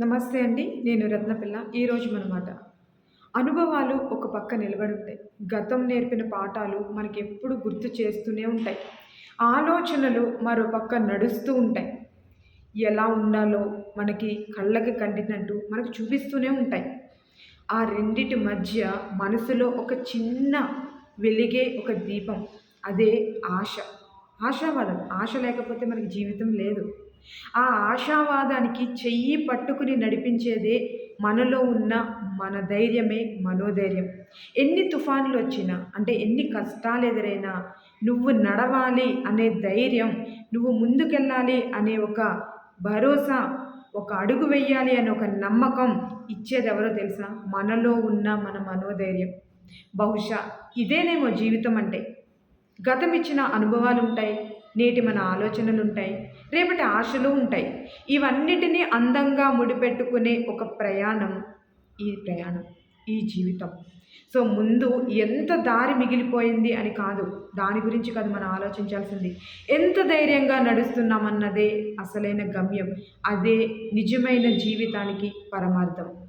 నమస్తే అండి నేను రత్నపిల్ల. ఈరోజు మనమాట. అనుభవాలు ఒక పక్క నిలబడి ఉంటాయి గతం నేర్పిన పాఠాలు మనకి ఎప్పుడు గుర్తు చేస్తూనే ఉంటాయి. ఆలోచనలు మరో పక్క నడుస్తూ ఉంటాయి. ఎలా ఉండాలో మనకి కళ్ళకి కంటినట్టు మనకు చూపిస్తూనే ఉంటాయి. ఆ రెండిటి మధ్య మనసులో ఒక చిన్న వెలిగే ఒక దీపం. అదే ఆశ. ఆశావాదం ఆశ లేకపోతే మనకి జీవితం లేదు. ఆ ఆశావాదానికి చెయ్యి పట్టుకుని నడిపించేదే మనలో ఉన్న మన ధైర్యమే మనోధైర్యం. ఎన్ని తుఫాన్లు వచ్చినా అంటే ఎన్ని కష్టాలు ఎదురైనా నువ్వు నడవాలి అనే ధైర్యం నువ్వు ముందుకెళ్ళాలి అనే ఒక భరోసా ఒక అడుగు వెయ్యాలి అనే ఒక నమ్మకం ఇచ్చేది ఎవరో తెలుసా? మనలో ఉన్న మన మనోధైర్యం. బహుశా ఇదేనేమో జీవితం అంటే. గతం ఇచ్చిన అనుభవాలు ఉంటాయి నేటి మన ఆలోచనలు ఉంటాయి రేపటి ఆశలు ఉంటాయి. ఇవన్నిటినీ అందంగా ముడిపెట్టుకునే ఒక ప్రయాణం ఈ ప్రయాణం ఈ జీవితం. సో ముందు ఎంత దారి మిగిలిపోయింది అని కాదు దాని గురించి కాదు మనం ఆలోచించాల్సింది. ఎంత ధైర్యంగా నడుస్తున్నామన్నదే అసలైన గమ్యం అదే నిజమైన జీవితానికి పరమార్థం.